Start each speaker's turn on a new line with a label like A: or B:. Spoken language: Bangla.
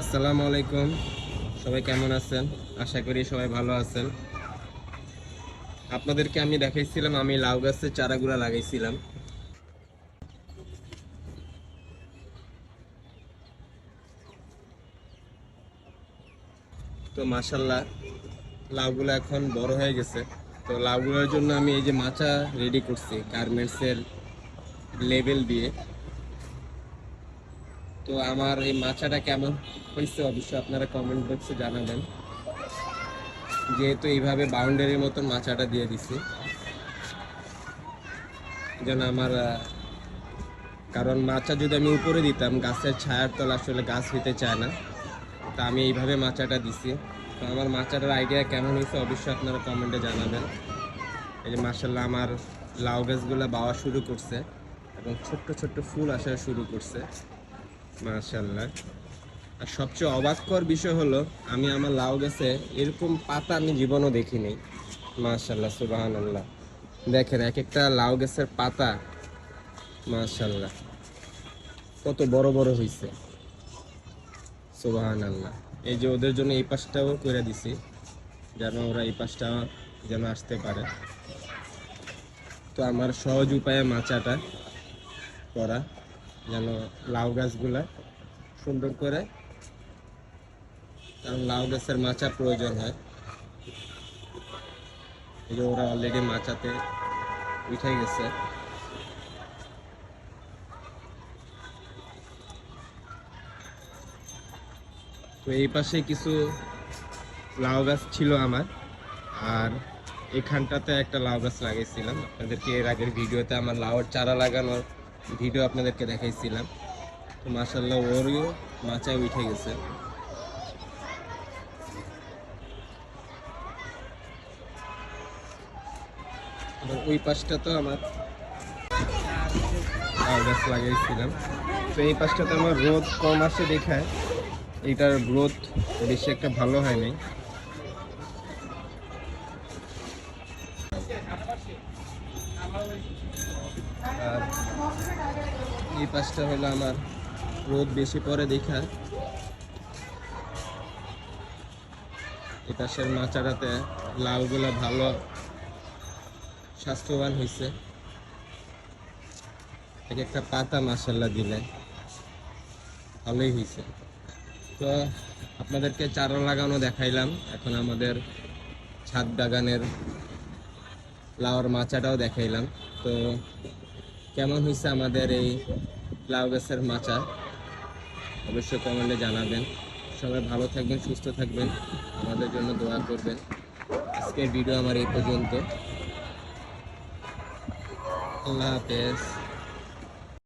A: আসসালামু আলাইকুম। সবাই কেমন আছেন? আশা করি সবাই ভালো আছেন। আপনাদেরকে আমি দেখাইছিলাম, আমি লাউ গাছের চারাগুলা লাগাইছিলাম। তো মাসাল্লাহ লাউগুলো এখন বড় হয়ে গেছে। তো লাউগুলোর জন্য আমি এই যে মাচা রেডি করছি গার্মেন্টসের লেবেল দিয়ে। তো আমার এই মাচাটা কেমন হয়েছে অবশ্যই আপনারা কমেন্ট বক্সে জানাবেন। যেহেতু এইভাবে বাউন্ডারির মতন মাচাটা দিয়ে দিছি। যেন আমার কারণ মাচা যদি আমি উপরে দিতাম, গাছের ছায়ার তলা আসলে গাছ হইতে চায় না। তা আমি এইভাবে মাচাটা দিছি। তো আমার মাচাটার আইডিয়া কেমন হয়েছে অবশ্যই আপনারা কমেন্টে জানাবেন। এই যে মার্শাল্লাহ আমার লাউ গাছগুলো বাওয়া শুরু করছে এবং ছোট্ট ছোট্ট ফুল আসা শুরু করছে। মার্শাল্লাহ আর সবচেয়ে অবাককর বিষয় হলো, আমি আমার লাউ গাছে এরকম পাতা আমি জীবনও দেখিনি। মার্শাল্লাহ সুবাহান আল্লাহ দেখেন এক একটা লাউ গাছের পাতা মার্শাল্লাহ কত বড় বড় হয়েছে সুবাহান আল্লাহ এই যে ওদের জন্য এই পাশটাও করে দিছি, যেন ওরা এই পাশটা যেন আসতে পারে। তো আমার সহজ উপায়ে মাচাটা করা। যেন লাউ গাছগুলা সুন্দর করে, কারণ লাউ গাছের মাচা প্রয়োজন হয়। এই যে ওরা অলরেডি মাচাতে উঠে গেছে। তো এই পাশে কিছু লাউ গাছ ছিল আমার, আর এখানটাতে একটা লাউ গাছ লাগিয়েছিলাম। আপনাদেরকে এর আগের ভিডিওতে আমার লাউয়ের চারা লাগানোর ভিডিও আপনাদেরকে দেখাইছিলাম। তো মাসাল্লাহ ওরও মাচায় উঠে গেছে। ওই পাশটা তো আমার গাছ লাগাইছিলাম। তো এই পাশটাতে আমার রোদ কম আসে দেখায়। এটার গ্রোথ বেশি একটা ভালো হয় নাই এই পাশটা হলো আমার রোদ বেশি পরে দেখা। এই পাশের মাচাটাতে লাউগুলা ভালো স্বাস্থ্যবান হয়েছে এক একটা পাতা মাসাল্লা দিলে ভালোই হয়েছে তো আপনাদেরকে চারা লাগানো দেখাইলাম। এখন আমাদের ছাদ বাগানের লাউর মাচাটাও দেখাইলাম। তো কেমন হয়েছে আমাদের এই লাউ গাছের মাচা? অবশ্যই কমেন্টে জানাবেন। সবাই ভালো থাকবেন, সুস্থ থাকবেন। আমাদের জন্য দোয়া করবেন। আজকের ভিডিও আমার এই পর্যন্ত। আল্লাহ হাফেজ।